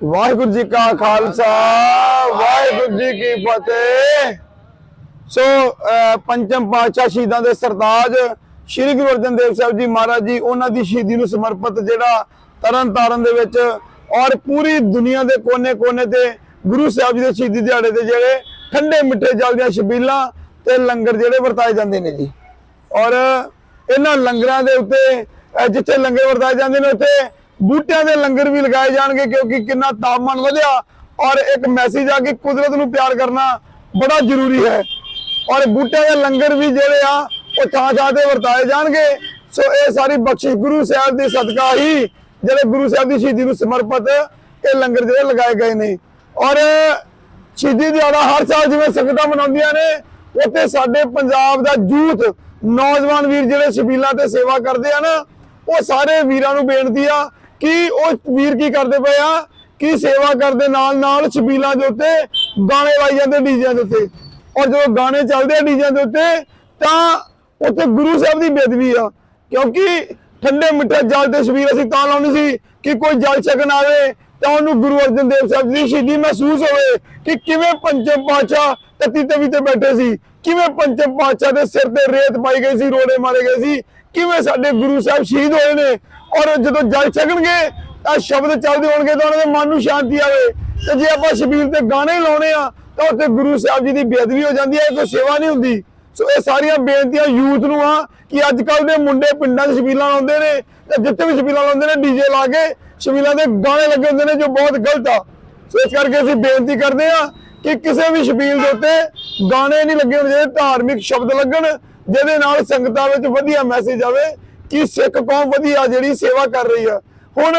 ਵਾਹਿਗੁਰੂ ਜੀ ਕਾ ਖਾਲਸਾ, ਵਾਹਿਗੁਰੂ ਜੀ ਕੀ ਫਤਿਹ। ਸੋ ਪੰਚਮ ਪਾਤਸ਼ਾਹ ਸ਼ਹੀਦਾਂ ਦੇ ਸਰਤਾਜ ਸ੍ਰੀ ਗੁਰੂ ਅਰਜਨ ਦੇਵ ਸਾਹਿਬ ਜੀ ਮਹਾਰਾਜ ਜੀ, ਉਹਨਾਂ ਦੀ ਸ਼ਹੀਦੀ ਨੂੰ ਸਮਰਪਿਤ ਜਿਹੜਾ ਤਰਨ ਤਾਰਨ ਦੇ ਵਿੱਚ ਔਰ ਪੂਰੀ ਦੁਨੀਆ ਦੇ ਕੋਨੇ-ਕੋਨੇ ਤੇ ਗੁਰੂ ਸਾਹਿਬ ਜੀ ਦੇ ਸ਼ਹੀਦੀ ਦਿਹਾੜੇ ਦੇ ਜਿਹੜੇ ਠੰਡੇ ਮਿੱਠੇ ਜਲ ਦੀਆਂ ਛਬੀਲਾਂ ਤੇ ਲੰਗਰ ਜਿਹੜੇ ਵਰਤਾਏ ਜਾਂਦੇ ਨੇ ਜੀ। ਔਰ ਇਹਨਾਂ ਲੰਗਰਾਂ ਦੇ ਉੱਤੇ ਜਿੱਥੇ ਲੰਗਰ ਵਰਤਾਏ ਜਾਂਦੇ ਨੇ, ਉੱਥੇ ਬੂਟਿਆਂ ਦੇ ਲੰਗਰ ਵੀ ਲਗਾਏ ਜਾਣਗੇ ਕਿਉਂਕਿ ਕਿੰਨਾ ਤਾਪਮਾਨ ਵਧਿਆ ਔਰ ਇੱਕ ਮੈਸੇਜ ਆ ਕਿ ਕੁਦਰਤ ਨੂੰ ਪਿਆਰ ਕਰਨਾ ਬੜਾ ਜ਼ਰੂਰੀ ਹੈ। ਔਰ ਬੂਟਿਆਂ ਦੇ ਲੰਗਰ ਵੀ ਜਿਹੜੇ ਆ, ਉਹ ਥਾਂ ਥਾਂ ਤੇ ਵਰਤਾਏ ਜਾਣਗੇ। ਸੋ ਇਹ ਸਾਰੀ ਬਖਸ਼ਿਸ਼ ਗੁਰੂ ਸਾਹਿਬ ਦੀ ਸਦਕਾ ਹੀ ਜਿਹੜੇ ਗੁਰੂ ਸਾਹਿਬ ਦੀ ਸ਼ਹੀਦੀ ਨੂੰ ਸਮਰਪਿਤ ਇਹ ਲੰਗਰ ਜਿਹੜੇ ਲਗਾਏ ਗਏ ਨੇ। ਔਰ ਸ਼ਹੀਦੀ ਦਿਹਾੜਾ ਹਰ ਸਾਲ ਜਿਵੇਂ ਸੰਗਤਾਂ ਮਨਾਉਂਦੀਆਂ ਨੇ, ਉੱਥੇ ਸਾਡੇ ਪੰਜਾਬ ਦਾ ਯੂਥ ਨੌਜਵਾਨ ਵੀਰ ਜਿਹੜੇ ਸ਼ਬੀਲਾਂ ਤੇ ਸੇਵਾ ਕਰਦੇ ਆ ਨਾ, ਉਹ ਸਾਰੇ ਵੀਰਾਂ ਨੂੰ ਬੇਨਤੀ ਆ ਕਿ ਉਹ ਵੀਰ ਕੀ ਕਰਦੇ ਪਏ ਆ? ਕਿ ਸੇਵਾ ਕਰਦੇ ਨਾਲ ਨਾਲ ਸ਼ਬੀਲਾਂ ਦੇ ਉੱਤੇ ਗਾਣੇ ਲਾਈ ਜਾਂਦੇ ਡੀਜਿਆਂ ਦੇ ਉੱਤੇ? ਔਰ ਜਦੋਂ ਗਾਣੇ ਚੱਲਦੇ ਆ ਡੀਜਿਆਂ ਦੇ ਉੱਤੇ, ਤਾਂ ਉੱਥੇ ਗੁਰੂ ਸਾਹਿਬ ਦੀ ਬੇਦਬੀ ਆ। ਕਿਉਂਕਿ ਠੰਡੇ ਮਿੱਠੇ ਜਲ ਤੇ ਸ਼ਬੀਲ ਅਸੀਂ ਤਾਂ ਲਾਉਣੀ ਸੀ ਕਿ ਕੋਈ ਜਲ ਛਕਣ ਆਵੇ, ਤਾਂ ਉਹਨੂੰ ਗੁਰੂ ਅਰਜਨ ਦੇਵ ਸਾਹਿਬ ਦੀ ਸ਼ਹੀਦੀ ਮਹਿਸੂਸ ਹੋਵੇ ਕਿ ਕਿਵੇਂ ਪੰਚਮ ਪਾਤਸ਼ਾਹ ਤਤੀ ਤਵੀ ਤੇ ਬੈਠੇ ਸੀ। ਕਿਵੇਂ ਪੰਚਮ ਪਾਤਸ਼ਾਹ ਦੇ ਸਿਰ ਤੇ ਰੇਤ ਪਾਈ ਗਈ ਸੀ, ਰੋੜੇ ਮਾਰੇ ਗਏ ਸੀ? ਕਿਵੇਂ ਸਾਡੇ ਗੁਰੂ ਸਾਹਿਬ ਸ਼ਹੀਦ ਹੋਏ ਨੇ? ਔਰ ਜਦੋਂ ਜਲ ਛਕਣਗੇ, ਤਾਂ ਸ਼ਬਦ ਚੱਲਦੇ ਹੋਣਗੇ ਤਾਂ ਉਹਨਾਂ ਦੇ ਮਨ ਨੂੰ ਸ਼ਾਂਤੀ ਆਵੇ। ਤੇ ਜੇ ਆਪਾਂ ਸ਼ਬੀਲ ਤੇ ਗਾਣੇ ਲਾਉਣੇ ਆ, ਤਾਂ ਉੱਥੇ ਗੁਰੂ ਸਾਹਿਬ ਜੀ ਦੀ ਬੇਅਦਬੀ ਹੋ ਜਾਂਦੀ ਹੈ, ਇਹ ਕੋਈ ਸੇਵਾ ਨਹੀਂ ਹੁੰਦੀ। ਸੋ ਇਹ ਸਾਰੀਆਂ ਬੇਨਤੀਆਂ ਯੂਥ ਨੂੰ ਆ ਕਿ ਅੱਜ ਕੱਲ ਦੇ ਮੁੰਡੇ ਪਿੰਡਾਂ 'ਚ ਸ਼ਬੀਲਾਂ ਲਾਉਂਦੇ ਨੇ ਤੇ ਜਿੱਥੇ ਵੀ ਸ਼ਬੀਲਾਂ ਲਾਉਂਦੇ ਨੇ ਡੀਜੇ ਲਾ ਕੇ ਸ਼ਬੀਲਾਂ ਦੇ ਗਾਣੇ ਲੱਗੇ ਹੁੰਦੇ ਨੇ ਜੋ ਬਹੁਤ ਗਲਤ ਆ। ਸੋ ਇਸ ਕਰਕੇ ਅਸੀਂ ਬੇਨਤੀ ਕਰਦੇ ਆ ਕਿ ਕਿਸੇ ਵੀ ਸ਼ਬੀਲ ਦੇ ਉੱਤੇ ਗਾਣੇ ਨਹੀਂ ਲੱਗੇ ਹੋਣੇ ਚਾਹੀਦੇ ਧਾਰਮਿਕ ਸ਼ਬਦ ਲੱਗਣ, ਜਿਹਦੇ ਨਾਲ ਸੰਗਤਾਂ ਵਿੱਚ ਵਧੀਆ ਮੈਸੇਜ ਆਵੇ ਕਿ ਸਿੱਖ ਕੌਮ ਵਧੀਆ ਜਿਹੜੀ ਸੇਵਾ ਕਰ ਰਹੀ ਆ। ਹੁਣ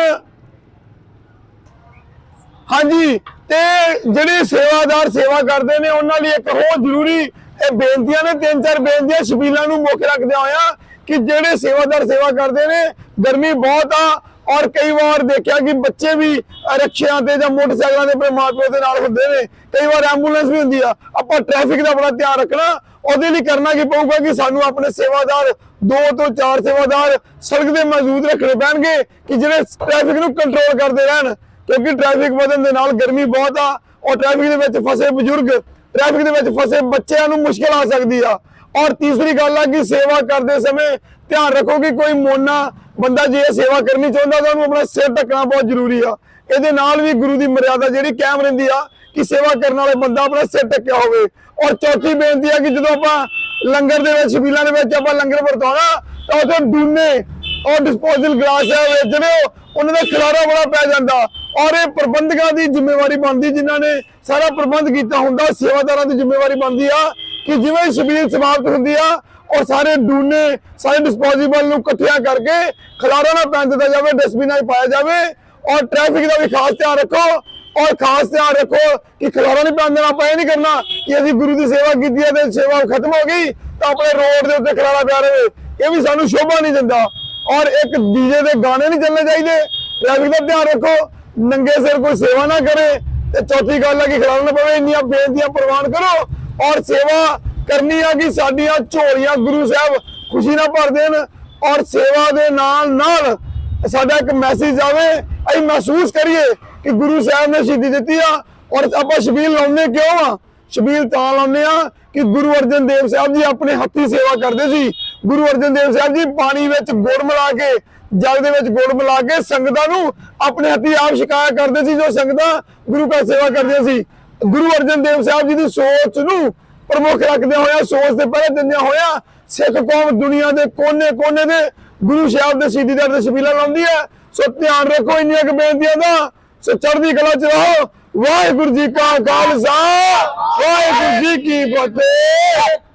ਹਾਂਜੀ, ਤੇ ਜਿਹੜੇ ਸੇਵਾਦਾਰ ਸੇਵਾ ਕਰਦੇ ਨੇ, ਉਹਨਾਂ ਲਈ ਇੱਕ ਹੋਰ ਜ਼ਰੂਰੀ ਇਹ ਬੇਨਤੀਆਂ ਨੇ, ਤਿੰਨ ਚਾਰ ਬੇਨਤੀਆਂ ਸ਼ਬੀਲਾਂ ਨੂੰ ਮੁੱਖ ਰੱਖਦਿਆਂ ਹੋਇਆ ਕਿ ਜਿਹੜੇ ਸੇਵਾਦਾਰ ਸੇਵਾ ਕਰਦੇ ਨੇ, ਗਰਮੀ ਬਹੁਤ ਆ ਔਰ ਕਈ ਵਾਰ ਦੇਖਿਆ ਕਿ ਬੱਚੇ ਵੀ ਰਕਸ਼ਿਆਂ ਤੇ ਜਾਂ ਮੋਟਰਸਾਈਕਲਾਂ ਤੇ ਆਪਣੇ ਮਾਪਿਓ ਦੇ ਨਾਲ ਹੁੰਦੇ ਨੇ। ਕਈ ਵਾਰ ਐਂਬੂਲੈਂਸ ਵੀ ਹੁੰਦੀ ਆ। ਆਪਾਂ ਟ੍ਰੈਫਿਕ ਦਾ ਬੜਾ ਧਿਆਨ ਰੱਖਣਾ। ਉਹਦੇ ਲਈ ਕਰਨਾ ਕੀ ਪਊਗਾ ਕਿ ਸਾਨੂੰ ਆਪਣੇ ਸੇਵਾਦਾਰ, ਦੋ ਤੋਂ ਚਾਰ ਸੇਵਾਦਾਰ ਸੜਕ ਦੇ ਮੌਜੂਦ ਰੱਖਣੇ ਪੈਣਗੇ ਕਿ ਜਿਹੜੇ ਟ੍ਰੈਫਿਕ ਨੂੰ ਕੰਟਰੋਲ ਕਰਦੇ ਰਹਿਣ। ਕਿਉਂਕਿ ਟ੍ਰੈਫਿਕ ਵਧਣ ਦੇ ਨਾਲ ਗਰਮੀ ਬਹੁਤ ਆ ਔਰ ਟ੍ਰੈਫਿਕ ਦੇ ਵਿੱਚ ਫਸੇ ਬਜ਼ੁਰਗ ਟ੍ਰੈਫਿਕ ਦੇ ਵਿੱਚ ਫਸੇ ਬੱਚਿਆਂ ਨੂੰ ਮੁਸ਼ਕਲ ਆ ਸਕਦੀ ਆ। ਔਰ ਤੀਸਰੀ ਗੱਲ ਆ ਕਿ ਸੇਵਾ ਕਰਦੇ ਸਮੇਂ ਧਿਆਨ ਰੱਖੋ ਕਿ ਕੋਈ ਮੋਨਾ ਬੰਦਾ ਜੇ ਸੇਵਾ ਕਰਨੀ ਚਾਹੁੰਦਾ ਤਾਂ ਉਹਨੂੰ ਆਪਣਾ ਸਿਰ ਢੱਕਣਾ ਬਹੁਤ ਜ਼ਰੂਰੀ ਆ। ਇਹਦੇ ਨਾਲ ਵੀ ਗੁਰੂ ਦੀ ਮਰਿਆਦਾ ਜਿਹੜੀ ਕਾਇਮ ਰਹਿੰਦੀ ਆ ਕਿ ਸੇਵਾ ਕਰਨ ਵਾਲੇ ਬੰਦਾ ਆਪਣਾ ਸਿਰ ਢੱਕਿਆ ਹੋਵੇ। ਔਰ ਚੌਥੀ ਬੇਨਤੀ ਆ ਕਿ ਜਦੋਂ ਆਪਾਂ ਲੰਗਰ ਦੇ ਵਿੱਚ, ਸ਼ਬੀਲਾਂ ਦੇ ਵਿੱਚ ਆਪਾਂ ਲੰਗਰ ਵਰਤਾਉਣਾ, ਤਾਂ ਉੱਥੇ ਡੂਨੇ ਔਰ ਡਿਸਪੋਜ਼ਲ ਗਲਾਸ ਹੈ ਵੇਚਣੇ ਉਹਨਾਂ ਦਾ ਖਿਲਾਰਾ ਬੜਾ ਪੈ ਜਾਂਦਾ। ਔਰ ਇਹ ਪ੍ਰਬੰਧਕਾਂ ਦੀ ਜ਼ਿੰਮੇਵਾਰੀ ਬਣਦੀ, ਜਿਨ੍ਹਾਂ ਨੇ ਸਾਰਾ ਪ੍ਰਬੰਧ ਕੀਤਾ ਹੁੰਦਾ, ਸੇਵਾਦਾਰਾਂ ਦੀ ਜ਼ਿੰਮੇਵਾਰੀ ਬਣਦੀ ਆ। ਕਿ ਜਿਵੇਂ ਸ਼ਬੀਲ ਸਮਾਪਤ ਹੁੰਦੀ ਆ ਉਹ ਸਾਰੇ ਡੂਨੇ ਸਾਰੇ ਡਿਸਪੋਜ਼ੇਬਲ ਨੂੰ ਇਕੱਠਿਆਂ ਕਰਕੇ ਖਿਲਾਰਾ ਨਾ ਪੈਣ ਦਿੱਤਾ ਜਾਵੇ ਡਸਟਬਿਨਾਂ 'ਚ ਪਾਇਆ ਜਾਵੇ ਔਰ ਟ੍ਰੈਫਿਕ ਦਾ ਵੀ ਖਾਸ ਧਿਆਨ ਰੱਖੋ ਔਰ ਖਾਸ ਧਿਆਨ ਰੱਖੋ ਕਿ ਖਿਲਾਰਾ ਨਹੀਂ ਪੈਣ ਦੇਣਾ ਆਪਾਂ ਇਹ ਨਹੀਂ ਕਰਨਾ ਕਿ ਅਸੀਂ ਗੁਰੂ ਦੀ ਸੇਵਾ ਕੀਤੀ ਹੈ ਤੇ ਸੇਵਾ ਖਤਮ ਹੋ ਗਈ ਤਾਂ ਆਪਣੇ ਰੋਡ ਦੇ ਉੱਤੇ ਖਿਲਾਰਾ ਪਿਆ ਰਹੇ। ਇਹ ਵੀ ਸਾਨੂੰ ਸ਼ੋਭਾ ਨਹੀਂ ਦਿੰਦਾ ਔਰ ਇੱਕ ਡੀਜੇ ਦੇ ਗਾਣੇ ਨਹੀਂ ਚੱਲਣੇ ਚਾਹੀਦੇ। ਟ੍ਰੈਫਿਕ ਦਾ ਧਿਆਨ ਰੱਖੋ, ਨੰਗੇ ਸਿਰ ਕੋਈ ਸੇਵਾ ਨਾ ਕਰੇ ਤੇ ਚੌਥੀ ਗੱਲ ਹੈ ਕਿ ਖਿਲਾਰਾ ਨਾ ਪਵੇ ਇੰਨੀਆਂ ਬੇਨਤੀਆਂ ਪ੍ਰਵਾਨ ਕਰੋ ਔਰ ਸੇਵਾ ਕਰਨੀ ਆ ਕਿ ਸਾਡੀਆਂ ਝੋਲੀਆਂ ਗੁਰੂ ਸਾਹਿਬ ਖੁਸ਼ੀ ਨਾਲ ਭਰ ਦੇਣ ਔਰ ਸੇਵਾ ਦੇ ਨਾਲ ਨਾਲ ਸਾਡਾ ਇੱਕ ਮੈਸੇਜ ਆਵੇ, ਅਸੀਂ ਮਹਿਸੂਸ ਕਰੀਏ ਕਿ ਗੁਰੂ ਸਾਹਿਬ ਨੇ ਸ਼ਹੀਦੀ ਦਿੱਤੀ ਆ ਔਰ ਆਪਾਂ ਸ਼ਬੀਲ ਲਾਉਂਦੇ ਕਿਉਂ ਆ? ਸ਼ਬੀਲ ਤਾਂ ਲਾਉਂਦੇ ਆ ਕਿ ਗੁਰੂ ਅਰਜਨ ਦੇਵ ਸਾਹਿਬ ਜੀ ਆਪਣੇ ਹੱਥੀ ਸੇਵਾ ਕਰਦੇ ਸੀ। ਗੁਰੂ ਅਰਜਨ ਦੇਵ ਸਾਹਿਬ ਜੀ ਪਾਣੀ ਵਿੱਚ ਗੁੜ ਮਿਲਾ ਕੇ, ਜਲ ਦੇ ਵਿੱਚ ਗੁੜ ਮਿਲਾ ਕੇ ਸੰਗਤਾਂ ਨੂੰ ਆਪਣੇ ਹੱਥੀ ਆਪ ਛਕਾਇਆ ਕਰਦੇ ਸੀ, ਜੋ ਸੰਗਤਾਂ ਗੁਰੂ ਘਰ ਸੇਵਾ ਕਰਦੀਆਂ ਸੀ। ਗੁਰੂ ਅਰਜਨ ਦੇਵ ਸਾਹਿਬ ਜੀ ਦੀ ਸੋਚ ਨੂੰ ਪ੍ਰਮੁੱਖ ਰੱਖਦੇ ਹੋਇਆ, ਸੋਚ ਦੇ ਪਹਿਰੇ ਦਿੰਦਿਆਂ ਹੋਇਆ ਸਿੱਖ ਕੌਮ ਦੁਨੀਆ ਦੇ ਕੋਨੇ-ਕੋਨੇ ਦੇ ਗੁਰੂ ਸਾਹਿਬ ਦੇ ਸ਼ਹੀਦੀ ਦਰ ਤੇ ਸ਼ਬੀਲਾ ਲਾਉਂਦੀ ਹੈ। ਸੋ ਧਿਆਨ ਰੱਖੋ ਇੰਨੀਆਂ ਕੁ ਬੇਨਤੀਆਂ ਦਾ। ਸੋ ਚੜ੍ਹਦੀ ਕਲਾ ਚ ਰਹੋ। ਵਾਹਿਗੁਰੂ ਜੀ ਕਾ ਖਾਲਸਾ। ਵਾਹਿਗੁਰੂ ਜੀ ਕੀ ਫਤਿਹ।